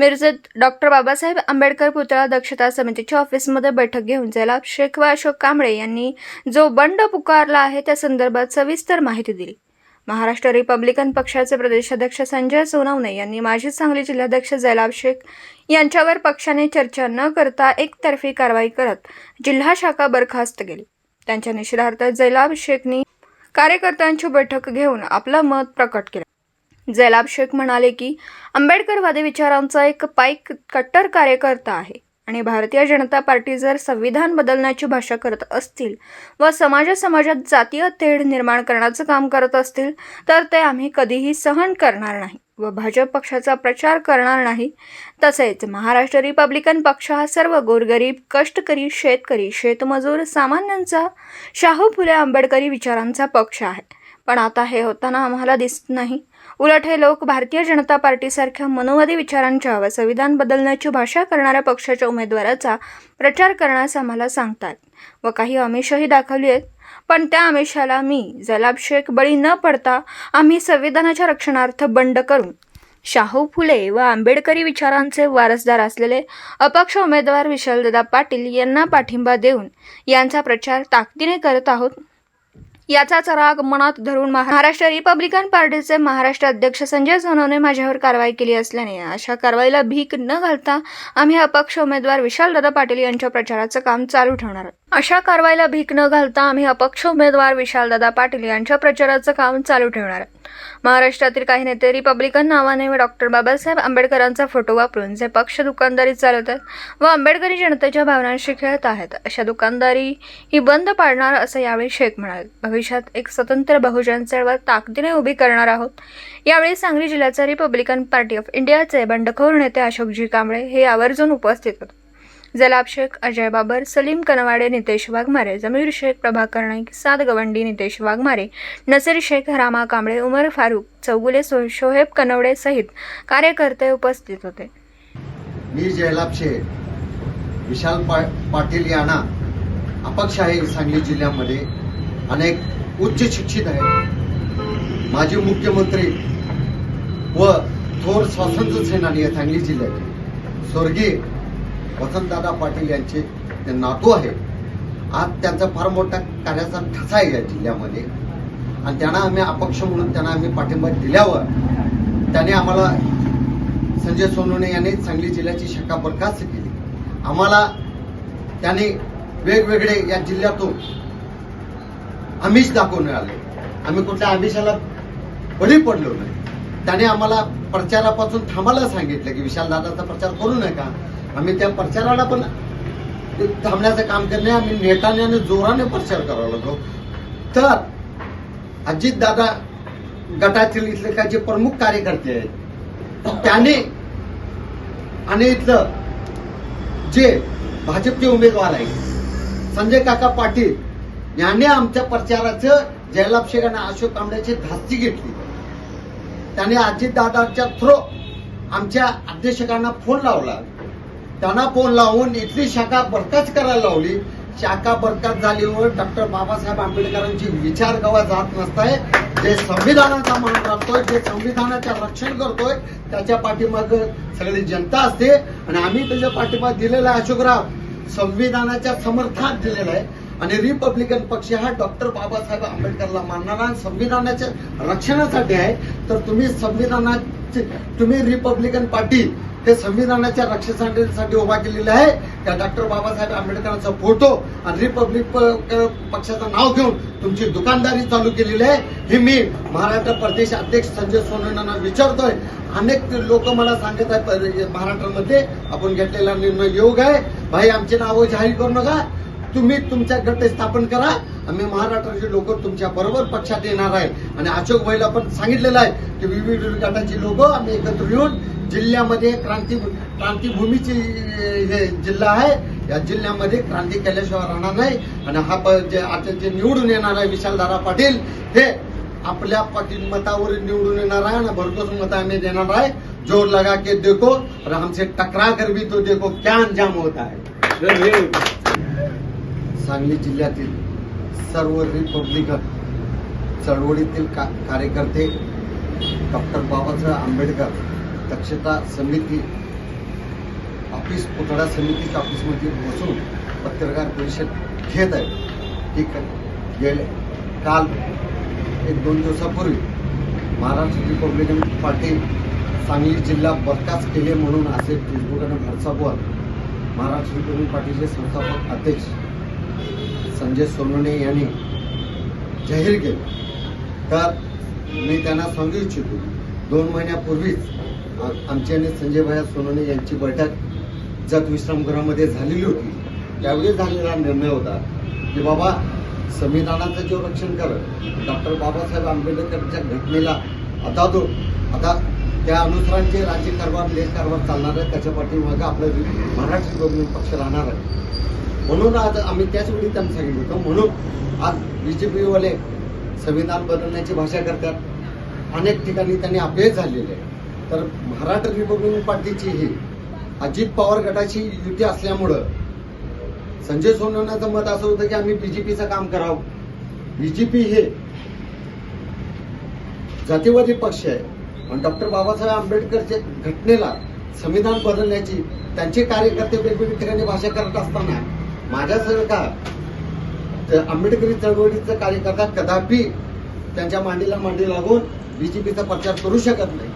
मिरजेत doctor Babasaheb Ambedkar पुतळा दक्षता समितीच्या ऑफिसमध्ये बैठक घेऊन जयलाभ शेख व अशोक कांबळे यांनी जो बंड पुकारला आहे त्या संदर्भात सविस्तर माहिती दिली. महाराष्ट्र रिपब्लिकन पक्षाचे प्रदेशाध्यक्ष संजय सोनवणे यांनी माजी सांगली जिल्हाध्यक्ष जैलाब शेख यांच्यावर पक्षाने चर्चा न करता एकतर्फी कारवाई करत जिल्हा शाखा बरखास्त केली. त्यांच्या निषेधार्थ जैलाब शेखनी कार्यकर्त्यांची बैठक घेऊन आपलं मत प्रकट केलं. जयलाभ म्हणाले की आंबेडकरवादी विचारांचा एक पाईक कट्टर कार्यकर्ता आहे आणि भारतीय जनता पार्टी जर संविधान बदलण्याची भाषा करत असतील व समाजा समाजात जातीय तेढ निर्माण करण्याचं काम करत असतील तर ते आम्ही कधीही सहन करणार नाही व भाजप पक्षाचा प्रचार करणार नाही. तसेच महाराष्ट्र रिपब्लिकन पक्ष हा सर्व गोरगरीब कष्टकरी शेतकरी शेतमजूर सामान्यांचा शाहू फुले आंबेडकरी विचारांचा पक्ष आहे. पण आता हे होताना आम्हाला दिसत नाही. उलट हे लोक भारतीय जनता पार्टीसारख्या मनोवादी विचारांच्या व संविधान बदलण्याची भाषा करणाऱ्या पक्षाच्या उमेदवाराचा प्रचार करण्यास आम्हाला सांगतात. व काही आमिषही दाखवली आहेत. पण त्या आमिषाला मी जलाभिषेक बळी न पडता आम्ही संविधानाच्या रक्षणार्थ बंड करून शाहू फुले व आंबेडकरी विचारांचे वारसदार असलेले अपक्ष उमेदवार विशालदादा पाटील यांना पाठिंबा देऊन यांचा प्रचार ताकदीने करत आहोत. याचाच राग मनात धरून महाराष्ट्र रिपब्लिकन पार्टीचे महाराष्ट्र अध्यक्ष संजय सोनवणे माझ्यावर कारवाई केली असल्याने अशा कारवाईला भीक न घालता आम्ही अपक्ष उमेदवार विशालदादा पाटील यांच्या प्रचाराचं काम चालू ठेवणार आहोत. अशा कारवाईला भीक न घालता आम्ही अपक्ष उमेदवार विशालदादा पाटील यांच्या प्रचाराचं काम चालू ठेवणार. महाराष्ट्रातील काही नेते रिपब्लिकन नावाने व डॉक्टर बाबासाहेब आंबेडकरांचा फोटो वापरून जे पक्ष दुकानदारी चालवतात व आंबेडकरी जनतेच्या भावनांशी खेळत आहेत अशा दुकानदारी ही बंद पाडणार असं यावेळी शेख म्हणाले. भविष्यात एक स्वतंत्र बहुजन चळवळ ताकदीने उभी करणार आहोत. यावेळी सांगली जिल्ह्याचे रिपब्लिकन पार्टी ऑफ इंडियाचे बंडखोर नेते अशोकजी कांबळे हे आवर्जून उपस्थित होते. जलाभिषेक अजय बाबर सलीम कनवाडे नितेश वाघमारे जमीर शेख प्रभाकर नाईक सात गवंडी नितेश वाघमारे नसीर शेख रामा कांबळे उमर फारूक चौगुले सो शोहेब कनवडे सहित कार्यकर्ते उपस्थित होते. मी जयलाभ शेख विशाल पा पाटील यांना अपक्ष आहे सांगली जिल्ह्यामध्ये अनेक उच्च शिक्षित आहेत. माजी मुख्यमंत्री व थोर स्वातंत्र्य सेनानी आहे सांगली जिल्ह्याचे स्वर्गीय वसंतदादा पाटील यांचे ते नातू आहे आज त्यांचा फार मोठा कार्याचा ठसा आहे या जिल्ह्यामध्ये. आणि त्यांना आम्ही अपक्ष म्हणून त्यांना आम्ही पाठिंबा दिल्यावर त्याने आम्हाला संजय सोनवणे यांनी सांगली जिल्ह्याची शाखा बरखास्त केली. आम्हाला त्याने वेगवेगळे या जिल्ह्यातून आमिष दाखवून आले आम्ही कुठल्या आमिषाला बळी पडलो नाही. त्याने आम्हाला प्रचारापासून थांबायला सांगितलं की विशालदादाचा प्रचार करू नका. आम्ही त्या प्रचाराला पण थांबण्याचं काम केलं आम्ही नेटाने आणि जोराने प्रचार करावा लागलो. तर अजितदादा गटातील इथले काही जे प्रमुख कार्यकर्ते आहेत त्याने आणि इथलं जे भाजपचे उमेदवार आहेत संजय काका पाटील यांनी आमच्या प्रचाराचं जयलाभ शेख आणि अशोक कांबड्याची धास्ती घेतली. त्याने अजितदादाच्या थ्रो आमच्या अध्यक्षकांना फोन लावला. त्यांना फोन लावून इथली शाखा बरकाच करायला लावली. शाखा बरखास्त झालीवर डॉक्टर बाबासाहेब आंबेडकरांची विचार गवा जात नसताय. जे संविधानाचा मान राखतोय जे संविधानाचं रक्षण करतोय त्याच्या पाठीमाग सगळी जनता असते. आणि आम्ही त्याच्या पाठिंबा दिलेला आहे अशोकराव. संविधानाच्या समर्थनात दिलेला आहे. आणि रिपब्लिकन पक्ष हा डॉक्टर बाबासाहेब आंबेडकरला मानणारा संविधानाच्या रक्षणासाठी आहे. तर तुम्ही संविधानात संविधानाचे तुम्ही रिपब्लिकन पार्टी हे संविधानाच्या रक्षणासाठी उभा केलेली आहे. त्या डॉक्टर बाबासाहेब आंबेडकरांचा फोटो आणि रिपब्लिक पक्षाचं नाव घेऊन तुमची दुकानदारी चालू केलेली आहे. हे मी महाराष्ट्र प्रदेश अध्यक्ष संजय सोनवणेंना विचारतोय. अनेक लोक मला सांगत आहेत महाराष्ट्रामध्ये आपण घेतलेला निर्णय योग आहे. भाई आमची नावं जाहीर करू नका. तुम्ही तुमच्या गट स्थापन करा. आम्ही महाराष्ट्राचे लोक तुमच्या बरोबर पक्षात येणार आहे. आणि अशोक भाईला पण सांगितलेलं आहे की विविध गटाची लोक आम्ही एकत्र येऊन जिल्ह्यामध्ये क्रांती क्रांतीभूमीची हे जिल्हा आहे. या जिल्ह्यामध्ये क्रांती केल्याशिवाय राहणार नाही. आणि हा प- जे आता जे निवडून येणार आहे विशालधारा पाटील हे आपल्या पाटील मतावर निवडून येणार आहे आणि भरपूर मत आम्ही देणार आहे. जोर लगा के देखो. और हमसे टकरा कर भी तो देखो. क्या अंजाम होता है? सांगली जिल्ह्यातील सर्व रिपब्लिकन चळवळीतील का कार्यकर्ते डॉक्टर बाबासाहेब आंबेडकर दक्षता समिती ऑफिस पुतळा समितीच्या ऑफिसमध्ये बसून पत्रकार परिषद घेत आहे की गेले काल एक दोन दिवसापूर्वी महाराष्ट्र रिपब्लिकन पार्टी सांगली जिल्हा बरखास्त केले म्हणून असे फेसबुक आणि व्हॉट्सअपवर महाराष्ट्र रिपब्लिकन पार्टीचे संस्थापक अध्यक्ष संजय सोनवणे यांनी जाहीर केलं. तर मी त्यांना सांगू इच्छितो. दोन महिन्यापूर्वीच आमची आणि संजय भैया सोनवणे यांची बैठक जत विश्रामगृहामध्ये झालेली होती. त्यावेळी झालेला निर्णय होता की बाबा संविधानाचं जे रक्षण कर डॉक्टर बाबासाहेब आंबेडकरच्या घटनेला आता तो आता त्या अनुसरांचे जे राज्य कारभार देश कारभार चालणार आहे त्याच्या पाठीमागं आपलं महाराष्ट्र रिपब्लिकन पक्ष राहणार आहे. म्हणून आज आम्ही त्याच वेळी त्यांना सांगितलं होतं. म्हणून आज बी जे पीवाले संविधान बदलण्याची भाषा करतात. अनेक ठिकाणी त्यांनी अपयश झालेले आहे. तर महाराष्ट्र रिपब्लिकन पार्टीची ही अजित पवार गटाची युती असल्यामुळं संजय सोनवण्याचं मत असं होतं की आम्ही बीजेपीचं काम करावं. बीजेपी हे जातीवादी पक्ष आहे. आणि डॉक्टर बाबासाहेब आंबेडकरच्या घटनेला संविधान बदलण्याची त्यांचे कार्यकर्ते वेगवेगळ्या ठिकाणी भाषा करत असताना माझ्यासारखा आंबेडकरी चळवळीचा कार्यकर्ता कदापि त्यांच्या मांडीला मांडी लागून बीजेपीचा प्रचार करू शकत नाही.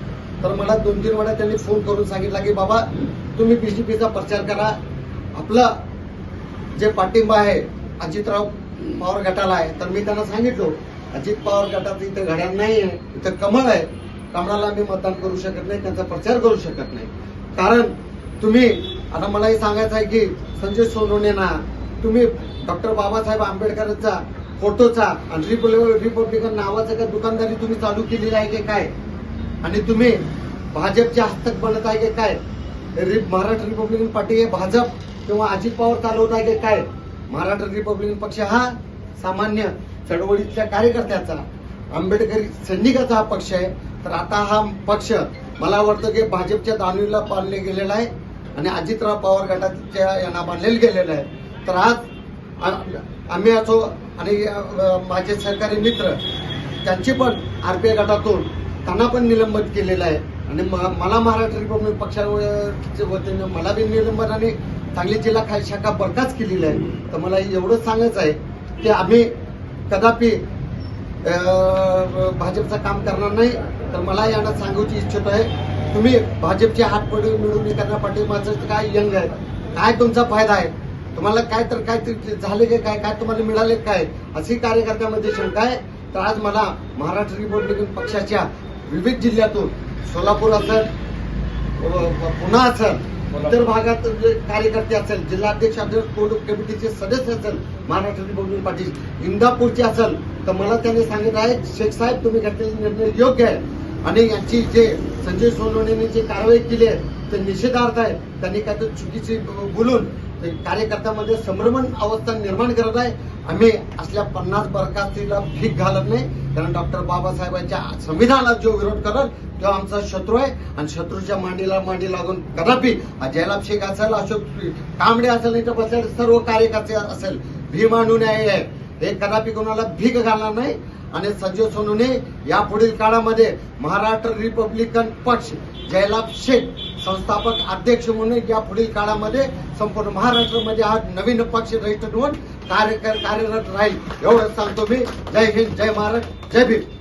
तर मला दोन तीन वेळा त्यांनी फोन करून सांगितला की बाबा तुम्ही बीजेपीचा प्रचार करा. आपला जे पाठिंबा आहे अजितराव पवार गटाला आहे. तर मी त्यांना सांगितलो अजित पवार गटाचं इथं घड्याळ नाही आहे इथं कमळ आहे. कमळाला मी मतदान करू शकत नाही त्यांचा प्रचार करू शकत नाही. कारण तुम्ही आता मला हे सांगायचं आहे की संजय सोनवणेंना तुम्ही डॉक्टर बाबासाहेब आंबेडकरचा फोटोचा आणि रिपब्लिक रिपब्लिकन नावाचं का दुकानदारी तुम्ही चालू केलेली आहे की काय? आणि तुम्ही भाजपचे हस्तक बनत आहे की काय? महाराष्ट्र रिपब्लिकन पार्टी हे भाजप किंवा अजित पवार चालवत आहे की काय? महाराष्ट्र रिपब्लिकन पक्ष हा सामान्य चळवळीतल्या कार्यकर्त्याचा आंबेडकरी सैनिकाचा हा पक्ष आहे. तर आता हा पक्ष मला वाटतं की भाजपच्या दानवीला पाळले गेलेला आहे. आणि अजितराव पवार गटाच्या यांना बांधलेले गेलेलं आहे तर आज आम्ही असो आणि माझे सहकारी मित्र त्यांची पण आर आरपीआय गटातून त्यांना पण निलंबित केलेलं आहे. आणि म- मला महाराष्ट्र रिपब्लिक पक्षाच्या वतीनं मला बी निलंबन आणि सांगली जिल्हा खाय शाखा बरकाच केलेली आहे. तर मला एवढंच सांगायचं आहे की आम्ही कदापि भाजपचं काम करणार नाही तर मला यांना सांगूची इच्छित आहे. तुम्ही भाजपचे हात पडून मिळून एखाद्या पाठिंबाचं काय यंग आहे? काय तुमचा फायदा आहे? तुम्हाला काय तर काय झाले की काय? काय तुम्हाला मिळाले काय? अशी कार्यकर्त्यामध्ये शंका आहे. तर आज मला महाराष्ट्र रिपब्लिकन पक्षाच्या विविध जिल्ह्यातून सोलापूर असेल पुणा असेल इतर भागात जे कार्यकर्ते असेल जिल्हाध्यक्ष असेल कमिटीचे सदस्य असेल महाराष्ट्र रिपब्लिकन पार्टी इंदापूरचे असेल तर मला त्यांनी सांगितलं आहे शेख साहेब तुम्ही घेतलेला निर्णय योग्य आहे. आणि यांची जे संजय सोनवणेने जी कारवाई केली आहे ते निषेधार्थ आहे. त्यांनी काय तर चुकीची बोलून कार्यकर्त्यामध्ये संभ्रमण अवस्था निर्माण करत आहे. आम्ही असल्या पन्नास बरखास्तीला फीक घालत नाही. कारण डॉक्टर बाबासाहेबांच्या संविधानाला जो विरोध करत तो आमचा शत्रू आहे. आणि शत्रूच्या मांडीला मांडी लागून कदापि जयलाब शेख असेल अशोक कांबडे असेल नाही तर बसलेले सर्व कार्यकर्ते असेल. भीमानून न्याय आहे हे कदापि कोणाला भीक घालणार नाही. आणि संजय सोनूने यापुढील काळामध्ये महाराष्ट्र रिपब्लिकन पक्ष जयलाभ शेख संस्थापक अध्यक्ष म्हणून या पुढील काळामध्ये संपूर्ण महाराष्ट्रामध्ये हा नवीन पक्ष रजिस्टर होऊन कार्य कार्यरत राहील. एवढंच सांगतो मी. जय हिंद जय महाराष्ट्र जय भीम.